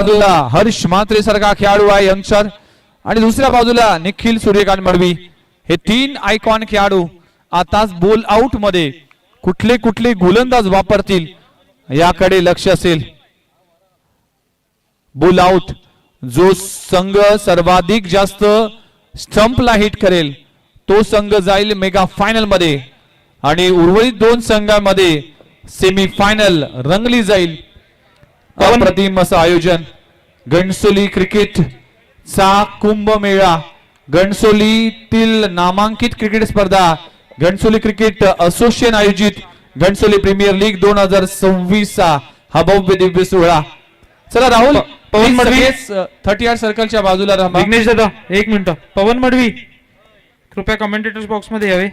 बाजूला हर्ष मात्रे सारखा खेळाडू आहे यंगस्टर. आणि दुसऱ्या बाजूला निखिल सूर्यकांत मडवी हे तीन आयकॉन खेळाडू आताच बोल आउटमध्ये कुठले कुठले गोलंदाज वापरतील याकडे लक्ष असेल. बोल आउट जो संघ सर्वाधिक जास्त स्टंपला हिट करेल तो संघ जाईल मेगा फायनलमध्ये. आणि उर्वरित दोन संघांमध्ये सेमी फायनल रंगली जाईल. अप्रतिम असं आयोजन. घणसोली क्रिकेट चा कुंभमेळा. घणसोलीतील नामांकित क्रिकेट स्पर्धा. घणसोली क्रिकेट असोसिएशन आयोजित. घणसोली प्रीमियर लीग दोन हजार सव्वीस चा हा भव्य दिव्य सोहळा. चला राहुल पवन मडवी. थर्टी आर सर्कलच्या बाजूला राहा विघ्नेश दादा एक मिनिट. पवन मडवी. कृपया कमेंटेटर्स बॉक्समध्ये यावे.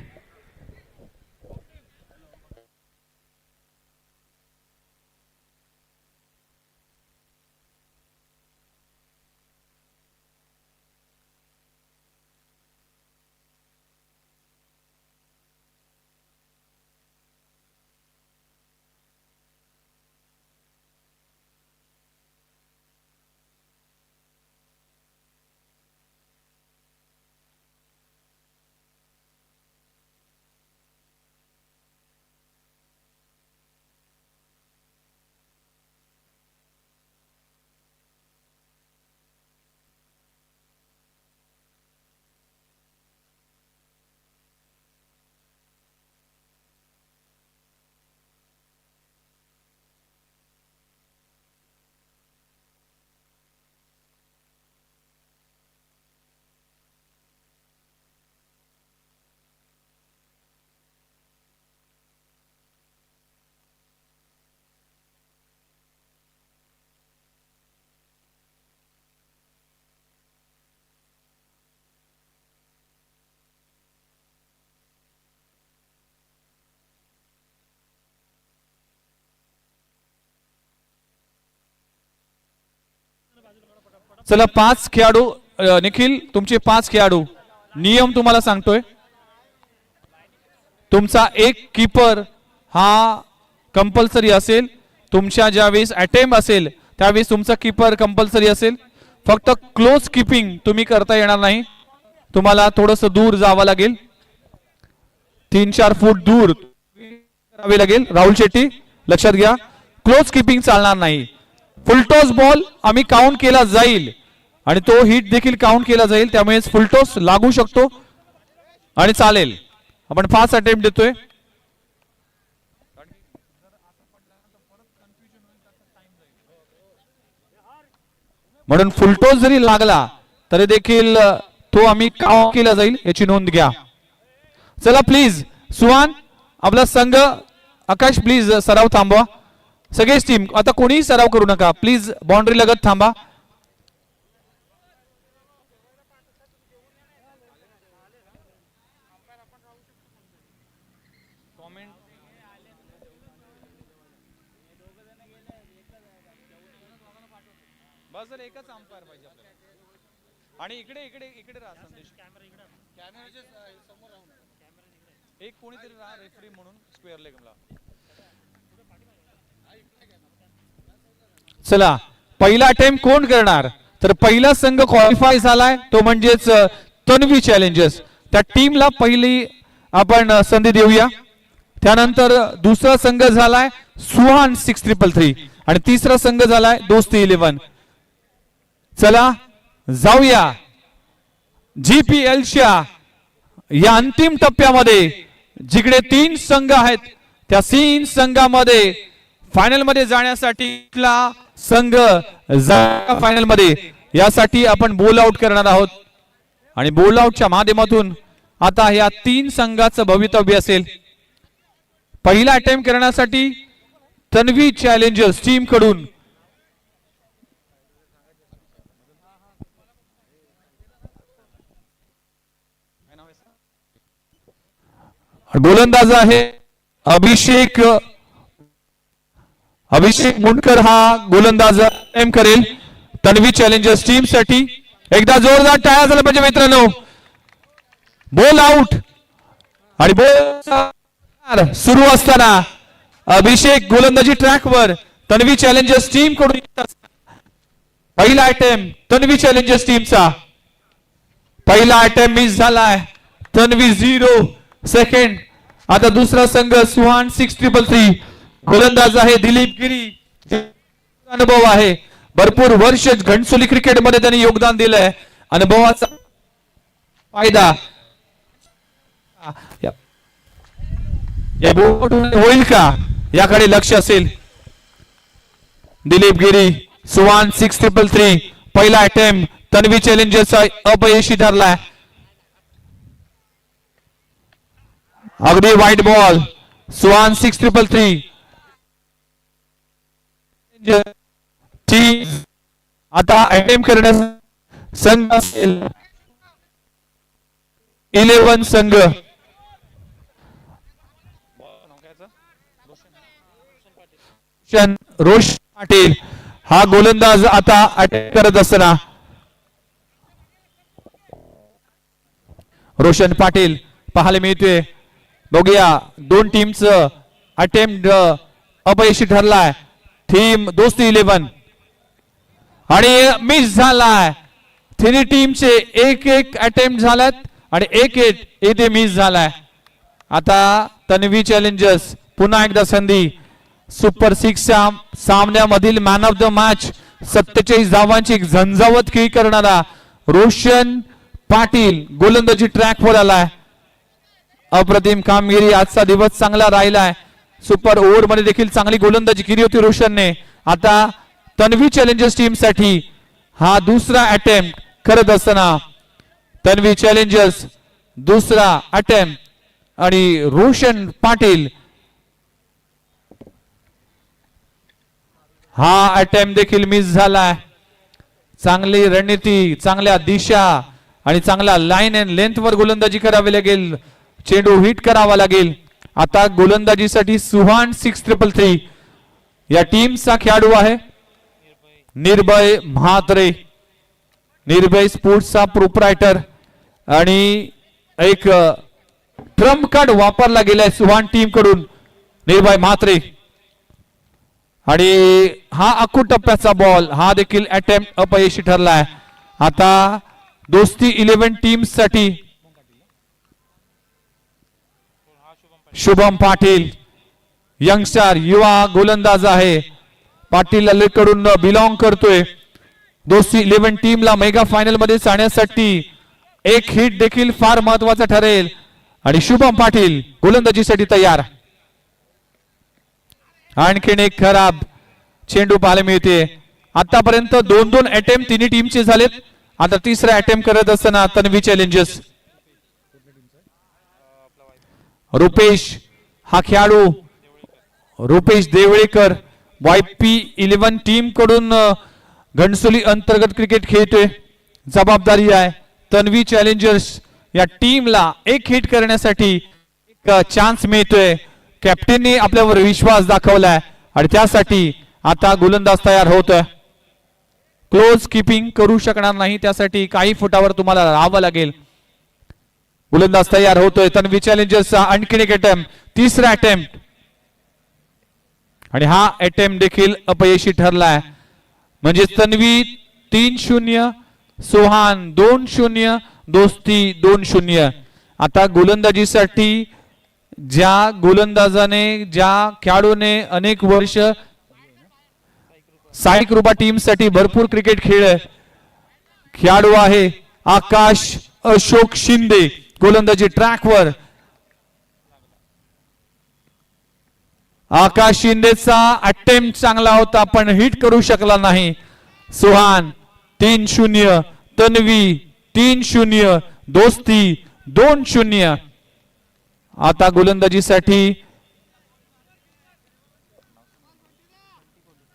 चला पाच खेळाडू निखिल तुमचे पाच खेळाडू. नियम तुम्हाला सांगतोय. तुमचा एक कीपर हा कंपल्सरी असेल. तुमच्या ज्यावेळेस अटेम्प असेल त्यावेळेस तुमचा कीपर कंपल्सरी असेल. फक्त क्लोज किपिंग तुम्ही करता येणार नाही. तुम्हाला थोडस दूर जावं लागेल. तीन चार फूट दूर करावे लागेल. राहुल शेट्टी लक्षात घ्या. क्लोज किपिंग चालणार नाही. फुलटॉस बॉल आम्ही काउंट केला जाईल. आणि तो हिट देखील काउंट केला जाईल त्यामुळे फुलटॉस लागू शकतो. आणि चालेल. आपण फास्ट अटेम्प्ट देतोय. म्हणून फुलटॉस जरी लागला तरी देखील तो आम्ही काउंट केला जाईल याची नोंद घ्या. चला प्लीज सुहान आपला संघ आकाश प्लीज सराव थांबवा. सगळेच टीम आता कोणीही सराव करू नका. प्लीज बाउंड्री लगत थांबा. एकच अंपायर पाहिजे आणि इकडे इकडे इकडे राहा संदेश. कॅमेराच्या समोर राहून एक कोणीतरी राहा रेफरी म्हणून. स्क्वेअर लेगमला चला पहिला अटेम्प्ट कोण करणार? तर पहिला संघ क्वालिफाय झालाय तो म्हणजेच तन्वी चॅलेंजर्स त्या टीमला पहिली आपण संधी देऊया. त्यानंतर दुसरा संघ झालाय सुहान सिक्स ट्रिपल थ्री आणि तिसरा संघ झालाय दोस्ती इलेव्हन चला जाऊया. जीपीएलच्या या अंतिम टप्प्यामध्ये जिकडे तीन संघ आहेत त्या तीन संघामध्ये फायनलमध्ये जाण्यासाठी संघ फायनलमध्ये यासाठी आपण बोल आउट करणार आहोत. आणि बोल आउटच्या माध्यमातून आता या तीन संघाचं भवितव्य असेल. पहिला अटेम्प्ट करण्यासाठी तन्वी चॅलेंजर्स टीमकडून गोलंदाज आहे अभिषेक अभिषेक मुंडकर हा गोलंदाज एम करेल. तन्वी चॅलेंजर्स टीमसाठी एकदा जोरदार टाळ्या झाला पाहिजे मित्रांनो. बोल आउट आणि बोल सुरू असताना अभिषेक गोलंदाजी ट्रॅकवर तन्वी चॅलेंजर्स टीमकडून पहिला आयटेम तन्वी चॅलेंजर्स टीमचा पहिला आयटेम मिस झालाय. तन्वी झिरो सेकंड आता दुसरा संघ सुहान सिक्स ट्रिपल थ्री गोलंदाज आहे दिलीप गिरी. अनुभव आहे. भरपूर वर्ष घणसोली क्रिकेटमध्ये त्यांनी योगदान दिलंय. अनुभवाचा फायदा. या- होईल का? याकडे लक्ष असेल. Dilip Giri Suvan six triple three पहिला अटेम्प्ट तन्वी चॅलेंजर्सचा अपयशी ठरलाय. अगदी वाईट ball Suvan six triple three आता अटेम्प्ट करण्यास संघ असेल. इलेव्हन संघ. रोशन रोश पाटील. हा गोलंदाज आता अटॅक करत असताना. रोशन पाटील पाहायला मिळतोय. बघूया दोन टीमच अटेम्प्ट अपयशी ठरलाय. थीम दोस्ती इलेव्हन आणि मिस झालाय. थ्री टीमचे एक एक अटेम्प्ट झाल्यात आणि एक एक येथे मिस झालाय. आता तन्वी चॅलेंजर्स पुन्हा एकदा संधी. सुपर सिक्स सामन्यामधील मॅन ऑफ द मॅच सत्तेचाळीस धावांची एक झंझावत खेळी करणारा रोशन पाटील गोलंदाजी ट्रॅक वर आलाय. अप्रतिम कामगिरी आजचा दिवस चांगला राहिलाय. सुपर ओव्हरमध्ये देखील चांगली गोलंदाजी केली होती रोशनने. आता तन्वी चॅलेंजर्स टीमसाठी हा दुसरा अटेम्प्ट करत असताना तन्वी चॅलेंजर्स दुसरा अटेम्प्ट आणि रोशन पाटील हा अटेम्प्ट देखील मिस झालाय चांगली रणनीती चांगल्या दिशा आणि चांगला लाईन अँड लेंथ वर गोलंदाजी करावी लागेल. चेंडू हिट करावा लागेल. आता गोलंदाजीसाठी सुहान सिक्स ट्रिपल थ्री या टीमचा खेळाडू आहे निर्भय म्हात्रे. निर्भय स्पोर्ट्सचा प्रोपरायटर आणि एक ट्रम्प कार्ड वापरला गेलाय सुहान टीमकडून. निर्भय म्हात्रे. आणि हा अकू टप्प्याचा बॉल हा देखील अटेम्प्ट अपयशी ठरलाय आता दोस्ती इलेव्हन टीमसाठी शुभम पाटील यंगस्टर युवा गोलंदाज आहे. पाटील अलीकडून बिलॉंग करतोय. दोस्ती इलेव्हन टीमला मेगा फायनलमध्ये जाण्यासाठी एक हिट देखील फार महत्त्वाचा ठरेल. आणि शुभम पाटील गोलंदाजीसाठी तयार. आणखीन एक खराब चेंडू पाहायला मिळते. आतापर्यंत दोन दोन अटेम्प्ट तिन्ही टीमचे झालेत. आता तिसरा अटेम्प्ट करत असताना तन्वी चॅलेंजेस रुपेश हा खेळाडू रुपेश देवळेकर वायपी इलेव्हन टीमकडून अ, घणसोली अंतर्गत क्रिकेट खेळतोय. जबाबदारी आहे. तन्वी चॅलेंजर्स या टीमला एक हिट करण्यासाठी एक चान्स मिळतोय. कॅप्टनने आपल्यावर विश्वास दाखवलाय. आणि त्यासाठी आता गोलंदाज तयार होतोय. क्लोज किपिंग करू शकणार नाही. त्यासाठी काही फुटावर तुम्हाला राहावं लागेल. गोलंदाज तयार होतोय. तन्वी चॅलेंजर्सचा आणखीन एक अटेम्प्ट तिसरा अटेम्प्ट आणि हा अटेम्प्ट देखील अपयशी ठरलाय. म्हणजे तन्वी तीन शून्य सोहान दोन शून्य दोस्ती दोन शून्य. आता गोलंदाजीसाठी ज्या गोलंदाजाने ज्या खेळाडूने अनेक वर्ष साई कृपा टीमसाठी भरपूर क्रिकेट खेळ खेळाडू आहे आकाश अशोक शिंदे. गोलंदाजी ट्रॅकवर. आकाश शिंदेचा अटेम्प्ट चांगला होता पण हिट करू शकला नाही. सुहान तीन शून्य तन्वी तीन शून्य दोस्ती दोन शून्य. आता गोलंदाजीसाठी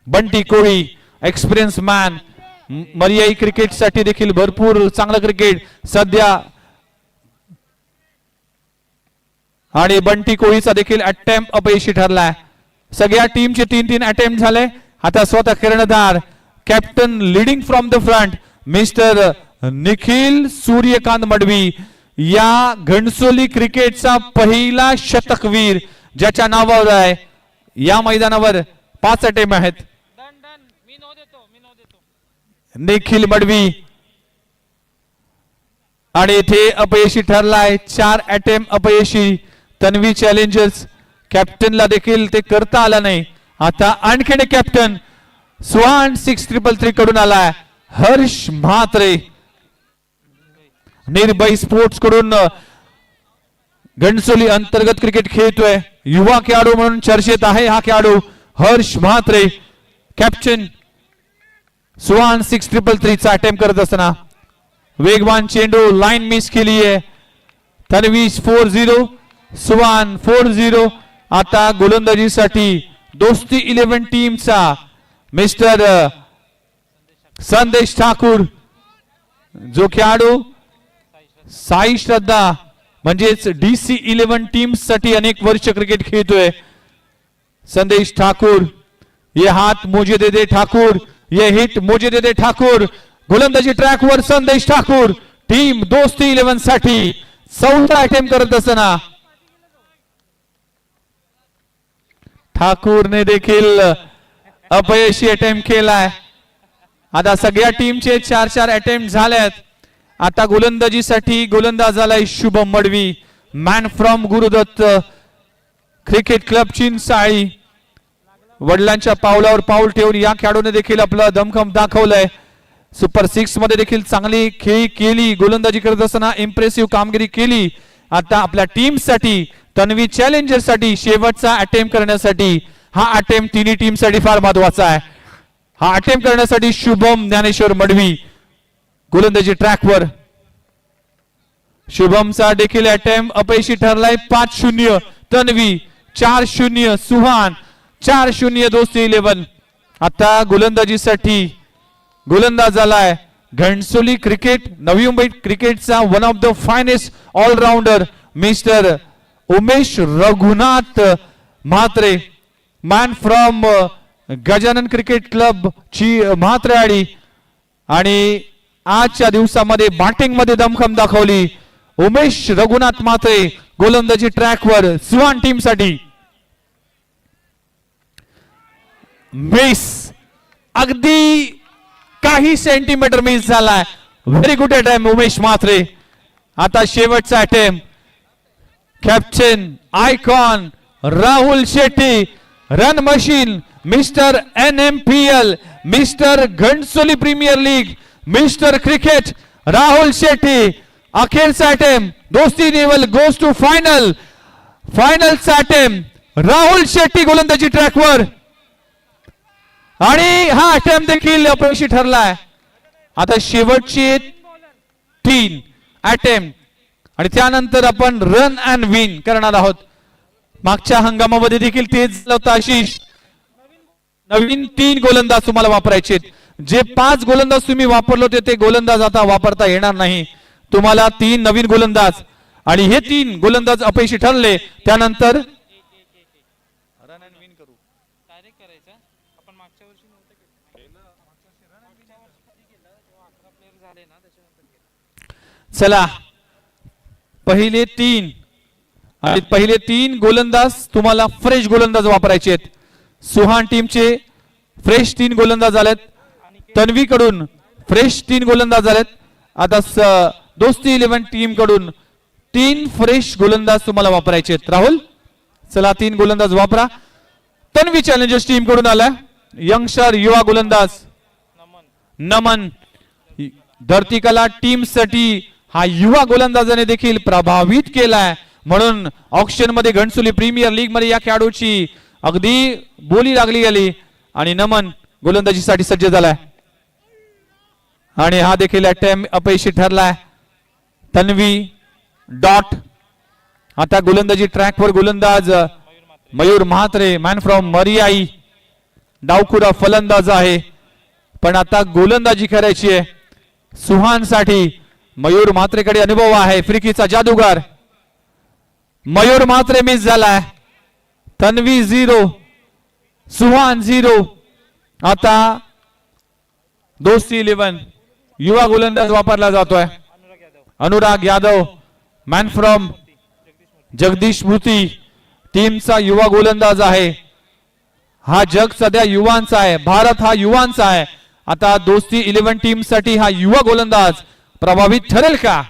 बंटी कोळी एक्सपिरियन्स मॅन मर्यायी क्रिकेटसाठी देखील भरपूर चांगलं क्रिकेट सध्या आणि बंटी कोळीचा देखील अटेम्प्ट अपयशी ठरलाय. सगळ्या टीमचे तीन तीन अटेम्प्ट झाले. आता स्वतः कर्णधार captain leading from the front mister Nikhil Suryakant Madvi या घणसोली क्रिकेटचा पहिला शतकवीर ज्याच्या नावावर आहे या मैदानावर पाच अटेम्प आहेत. निखिल मडवी आणि इथे अपयशी ठरलाय चार अटेम्प अपयशी. तन्वी चॅलेंजर्स कॅप्टनला देखील ते करता आलं नाही. आता आणखीन एक captain Suvan six triple three कडून आलाय हर्ष म्हात्रे. निर्भय स्पोर्ट्सकडून घणसोली अंतर्गत क्रिकेट खेळतोय. युवा खेळाडू म्हणून चर्चेत आहे हा खेळाडू Harsh Mhatre. Captain Suhan six triple थ्रीचा attempt करत असताना वेगवान चेंडू लाईन मिस केली आहे Tanvish four zero Suvan four zero. आता गोलंदाजीसाठी दोस्ती इलेव्हन टीमचा मिस्टर संदेश ठाकूर. जो खेळाडू साई श्रद्धा म्हणजेच डीसी इलेव्हन टीमसाठी अनेक वर्ष क्रिकेट खेळतोय. संदेश ठाकूर ये हात मोजे दे दे ठाकूर ये हिट मोजे दे दे ठाकूर. गोलंदाजी ट्रॅकवर संदेश ठाकूर. टीम दोस्ती इलेव्हनसाठी चौथा अटेम्प्ट करत असताना ठाकूरने देखील अपयशी अटेम्प्ट केलाय. आता सगळ्या टीमचे चार चार अटेम्प्ट झाल्यात. आता गोलंदाजीसाठी गोलंदाज झालाय Shubham Madvi. Man from Gurudatt cricket club Chinchali. वडिलांच्या पावलावर पाऊल ठेवून या खेळाडूने देखील आपलं दमखम दाखवलंय. सुपर सिक्समध्ये देखील चांगली खेळी केली. गोलंदाजी करत असताना इम्प्रेसिव्ह कामगिरी केली. आता आपल्या टीमसाठी तन्वी चॅलेंजरसाठी शेवटचा अटेम्प्ट करण्यासाठी हा अटेम्प्ट तिन्ही टीमसाठी फार महत्त्वाचा आहे. हा अटेम्प्ट करण्यासाठी शुभम ज्ञानेश्वर मडवी गोलंदाजी ट्रॅकवर शुभमचा देखील अटेम्प्ट अपयशी ठरलाय पाच शून्य तन्वी चार शून्य सुहान चार शून्य दोस्ती इलेव्हन आता गोलंदाजीसाठी गोलंदाज झालाय घणसोली क्रिकेट नवी मुंबई क्रिकेटचा one of the finest all rounder mister Umesh Raghunath Mhatre. Man from uh, Gajanan cricket club ची uh, म्हात्रेआडी आणि आजच्या दिवसामध्ये बॅटिंगमध्ये दमखम दाखवली उमेश रघुनाथ म्हात्रे गोलंदाजी ट्रॅकवर सिवान टीमसाठी. मिस अगदी काही सेंटीमीटर मिस झालाय. Very good attempt Umesh Mhatre. आता शेवटचा attempt captain icon Rahul Shetty. Run machine mister N M P L mister Ghansoli premier league mister cricket Rahul Shetty. अखेरचा अटेम्प दोस्ती नेवल गोज टू फायनल फायनलचा attempt Rahul Shetty गोलंदाजी ट्रॅकवर आणि हा अटेम्प्ट देखील अपयशी ठरलाय. आता शेवटची तीन अटेम्प्ट आणि त्यानंतर आपण रन अँड विन करणार आहोत. मागच्या हंगामामध्ये देखील तेच झालं होतं आशिष. नवीन तीन गोलंदाज तुम्हाला वापरायचे जे पाच गोलंदाज तुम्ही वापरले होते ते गोलंदाज आता वापरता येणार नाही. तुम्हाला तीन नवीन गोलंदाज आणि हे तीन गोलंदाज अपयशी ठरले. त्यानंतर डायरेक्ट करायचं आपण मागच्या वर्षी नव्हतं केलं मागच्या वर्षी केलं तेव्हा अकरा प्लेयर झाले ना त्याच्यानंतर चला. पहिले तीन. आणि पहिले तीन गोलंदाज तुम्हाला फ्रेश गोलंदाज वापरायचे आहेत. सुहान टीमचे फ्रेश तीन गोलंदाज आलेत तन्वीकडून फ्रेश तीन गोलंदाज आलेत आता दोस्ती इलेव्हन टीमकडून तीन फ्रेश गोलंदाज तुम्हाला वापरायचे आहेत. राहुल चला तीन गोलंदाज वापरा. तन्वी चॅलेंजर्स टीमकडून आला. यंगस्टर युवा गोलंदाज. नमन. धरतीकला टीमसाठी हा युवा गोलंदाजाने देखील प्रभावित केलाय. म्हणून ऑक्शनमध्ये घणसुली प्रीमियर लीगमध्ये या खेळाडूची अगदी बोली लागली गेली आणि नमन गोलंदाजीसाठी सज्ज झालाय. आणि हा देखील अटेम्प अपयशी ठरलाय. तन्वी डॉट. आता गोलंदाजी ट्रॅकवर गोलंदाज मयूर म्हात्रे मॅन फ्रॉम मरियाई. डावखुरा फलंदाज आहे. पण आता गोलंदाजी करायची आहे. सुहानसाठी मयूर मात्रेकडे अनुभव आहे फ्रिकीचा जादूगार. मयूर मात्रे मिस झालाय. तन्वी झिरो सुहान झिरो आता दोस्ती इलेव्हन युवा गोलंदाज वापरला जातोय. अनुराग यादव मॅन फ्रॉम जगदीश स्मृती टीमचा युवा गोलंदाज आहे. हा जग सध्या युवांचा आहे भारत हा युवांचा आहे. आता दोस्ती इलेव्हन टीमसाठी हा युवा गोलंदाज प्रभावित ठरेल का?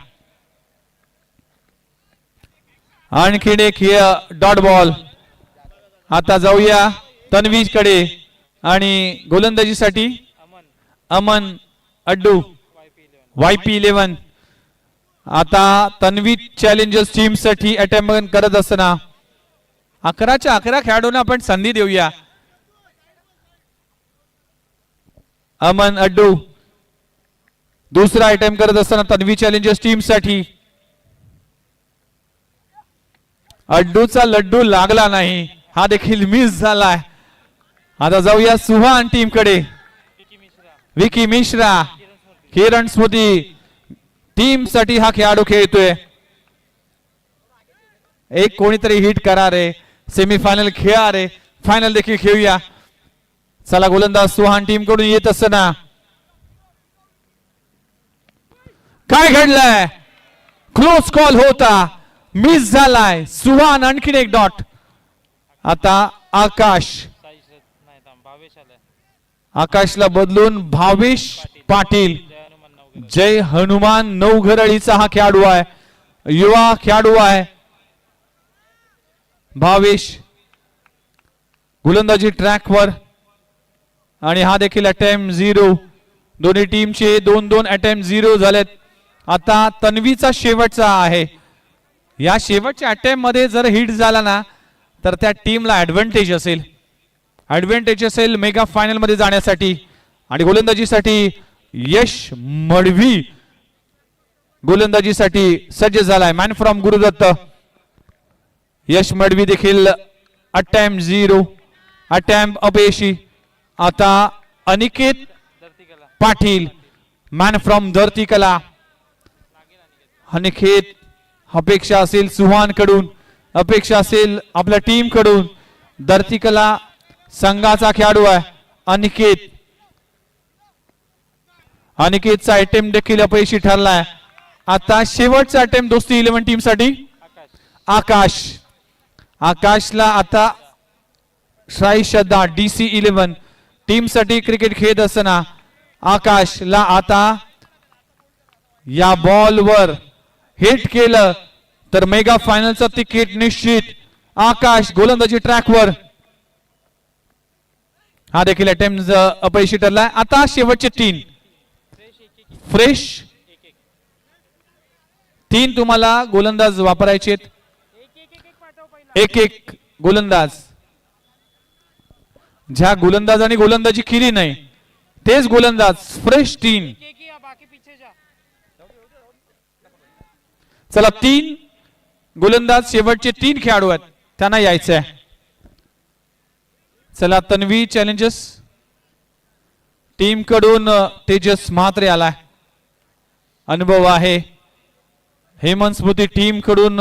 आणखीन एक डॉट बॉल. आता जाऊया तन्वीजकडे आणि गोलंदाजीसाठी Aman Addu Y P eleven. आता तन्वी चॅलेंजर्स टीमसाठी अटेम्प करत असताना अकराच्या अकरा खेळाडूंना आपण संधी देऊया. अमन अड्डू. दुसरा आयटम करत असताना तन्वी चॅलेंजर्स टीमसाठी अड्डूचा लड्डू लागला नाही. हा देखील मिस झालाय. आता जाऊया सुहान टीमकडे विकी मिश्रा. स्मृती किरण स्मृती टीमसाठी हा खेळाडू खेळतोय. एक कोणीतरी हिट करा रे सेमीफायनल खेळा रे फायनल देखील खेळूया. चला गोलंदाज सुहान टीमकडून येत असताना. काय घडलंय? क्लोज कॉल होता. मिस झालाय. सुहान आणखीन एक डॉट आता आकाश. आकाशला बदलून भावेश पाटील. जय हनुमान नवघरळीचा हा खेळाडू आहे. युवा खेळाडू आहे. भावेश गोलंदाजी ट्रॅकवर आणि हा देखील अटेम्प झिरो दोन्ही टीमचे दोन दोन अटेम्प झिरो झालेत. आता तन्वीचा शेवटचा आहे. या शेवटच्या अटेम्पमध्ये जर हिट झाला ना तर त्या टीमला ॲडव्हान्टेज असेल. ॲडव्हान्टेज असेल मेगा फायनलमध्ये जाण्यासाठी आणि गोलंदाजीसाठी यश मडवी. गोलंदाजीसाठी सज्ज झालाय मॅन फ्रॉम गुरुदत्त. यश मडवी देखील अटॅम्प झिरो अटॅम्प अपयशी. आता अनिकेत पाटील मॅन फ्रॉम धरती कला अनिकेत अपेक्षा असेल सुहानकडून अपेक्षा असेल आपल्या टीमकडून. धरती कला संघाचा खेळाडू आहे अनिकेत. अनिकेतचा अटेम्प देखील अपयशी ठरलाय. आता शेवटचा अटेम दोस्ती इलेव्हन टीमसाठी. आकाश. आकाश आकाशला आता साई श्रद्धा डीसी इलेव्हन टीमसाठी क्रिकेट खेळत असताना आकाशला आता या बॉलवर हिट केलं तर मेगा फायनलचं तिकीट निश्चित. आकाश गोलंदाजी ट्रॅकवर हा देखील अटेम्प अपयशी ठरलाय. आता शेवटचे तीन. फ्रेश तीन तुम्हाला गोलंदाज वापरायचे एक एक गोलंदाज ज्या एक एक गोलंदाज. ज्या गोलंदाजाने गोलंदाजी केली नाही तेच गोलंदाज. फ्रेश तीन एक एक या बाकी पीछे जा चला तीन गोलंदाज शेवटचे तीन खेळाडू आहेत. त्यांना यायचं आहे चला तन्वी चॅलेंजेस टीमकडून तेजस म्हात्रे आलाय. अनुभव आहे. हेमंत स्मृती टीमकडून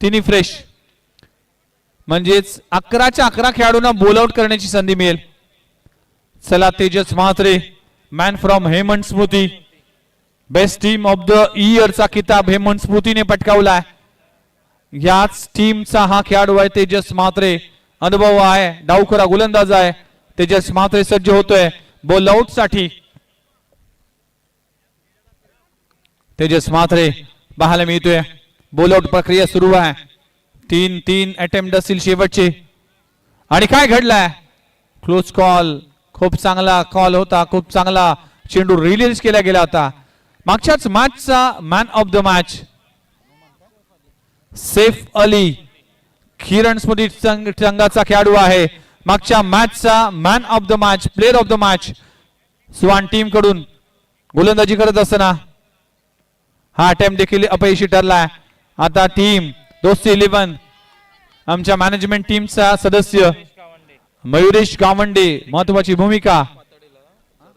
तिन्ही फ्रेश म्हणजेच अकराच्या अकरा खेळाडूंना बोल आउट करण्याची संधी मिळेल. चला Tejas Mhatre man from Hemant Smriti. Best team of the इयरचा किताब हेमंत स्मृतीने पटकावलाय. याच टीमचा हा खेळाडू आहे तेजस म्हात्रे. अनुभव आहे डावखुरा गोलंदाज आहे. तेजस म्हात्रे सज्ज होतोय. बॉल आउटसाठी. तेजस म्हात्रे पाहायला मिळतोय. बॉल आउट प्रक्रिया सुरू आहे. तीन तीन अटेम्प्ट असतील शेवटचे. आणि काय घडलाय? क्लोज कॉल खूप चांगला कॉल होता खूप चांगला. चेंडू रिलीज केला गेला होता. मागच्याच मॅचचा man of the match Saif Ali Kiran Smriti संघ- संघाचा खेळाडू आहे. मागच्या मॅचचा man of the match player of the match Suvan टीमकडून गोलंदाजी करत असताना हा अटेम्प्ट देखील अपयशी ठरलाय. आता टीम दोस्ती इलेव्हन आमच्या मॅनेजमेंट टीमचा सदस्य मयुरेश गावंडे महत्वाची भूमिका पातळीला जर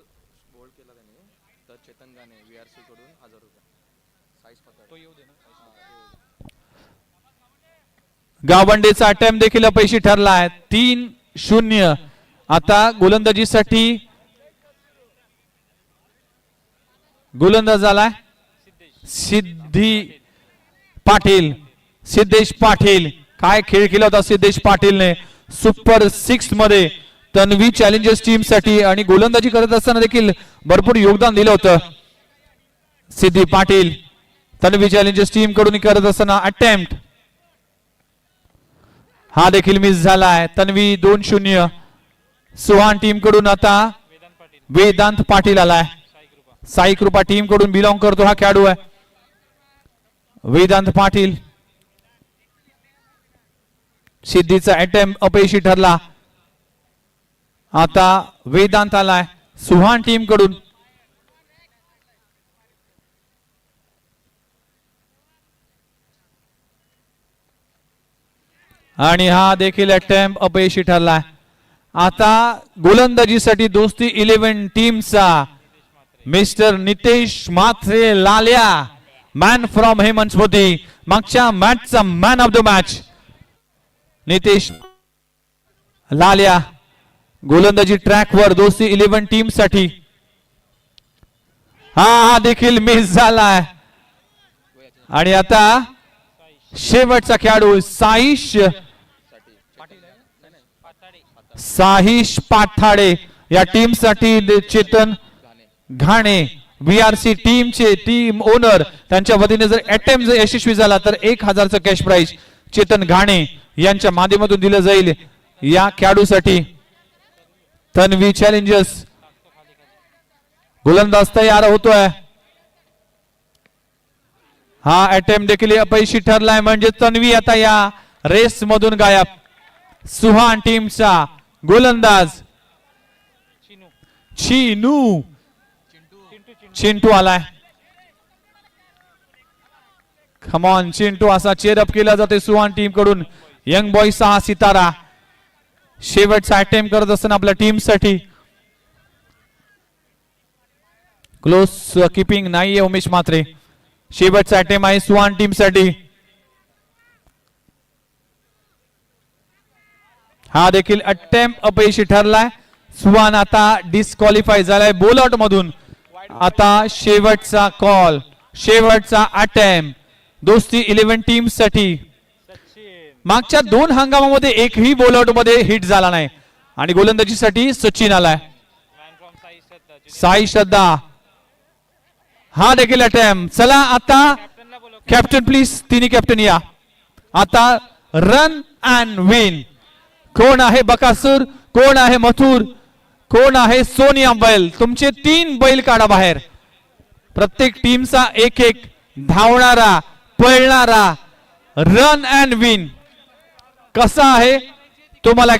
बोल्ड केला त्याने तर चेतन गाणे व्ही आर सी कडून हजार रुपये साईज पातळ तो येऊ दे ना गावंडेचा अटेम्प्ट देखील अपयशी ठरला आहे. तीन शून्य. आता गोलंदाजीसाठी गोलंदाज आलाय सिद्धी पाटील. सिद्धेश पाटील. काय खेळ केला होता सिद्धेश पाटीलने? सुपर सिक्समध्ये तन्वी चॅलेंजर्स टीमसाठी आणि गोलंदाजी करत असताना देखील भरपूर योगदान दिलं होतं. सिद्धी पाटील तन्वी चॅलेंजर्स टीमकडून करत असताना अटेम्प्ट हा देखील मिस झालाय तन्वी दोन शून्य. सुहान टीमकडून आता वेदांत पाटील आलाय. साई कृपा साई कृपा टीमकडून बिलॉंग करतो हा खेळाडू आहे. वेदांत पाटील. सिद्धीचा अटेम्प अपयशी ठरला. आता वेदांत आलाय. सुहान टीमकडून आणि हा देखील अटेम्प अपयशी ठरलाय आता गोलंदाजीसाठी दोस्ती इलेव्हन टीमचा मिस्टर नितेश मात्रे लाल्या मॅन फ्रॉम हेमंतस्मृती मागच्या मॅचचा man of the match Nitesh Lalya. गोलंदाजी ट्रॅकवर दोस्ती इलेव्हन टीमसाठी हा हा देखील मिस झालाय आणि आता शेवटचा खेळाडू साईश साहिश पाठाडे या टीमसाठी Chetan Ghane V R C टीमचे टीम ओनर त्यांच्या वतीने जर अटेम्प जर यशस्वी झाला तर एक हजारचं कॅश प्राईज चेतन घाणे यांच्या माध्यमातून दिलं जाईल. या खेळाडूसाठी तन्वी चॅलेंजर्स गोलंदाज तयार होतोय. हा अटेम्प देखील अपयशी ठरलाय. म्हणजे तन्वी आता या रेस मधून गायब. सुहान टीमचा गोलंदाज. चिनू. चिंटू आलाय. खमॉन चिंटू असा चेअरअप केला जाते सुहान टीमकडून. यंग बॉय सहा सितारा. शेवटचा अटेम्प करत असताना आपल्या टीमसाठी. क्लोज किपिंग नाहीये उमेश मात्रे शेवटचा अटेम्प आहे सुहान टीमसाठी. हा देखील अटेम्प अपयशी ठरलाय. सुहान आता डिस्क्वालिफाय झालाय बोल आउट मधून. आता शेवटचा कॉल शेवटचा अटेम्प दोस्ती इलेव्हन टीमसाठी मागच्या दोन हंगामामध्ये एकही बोल आउटमध्ये हिट झाला नाही. आणि गोलंदाजीसाठी सचिन आलाय. साई श्रद्धा. हा देखील अटेम्प चला आता कॅप्टन प्लीज तिन्ही कॅप्टन या. आता रन अँड विन कोण आहे बकासूर? कोण आहे मथुर? कोण आहे सोनिया बैल? तुमचे तीन बैल काढा बाहेर. प्रत्येक टीमचा एक एक धावणारा पळणारा रन अँड विन कसा आहे? तुम्हाला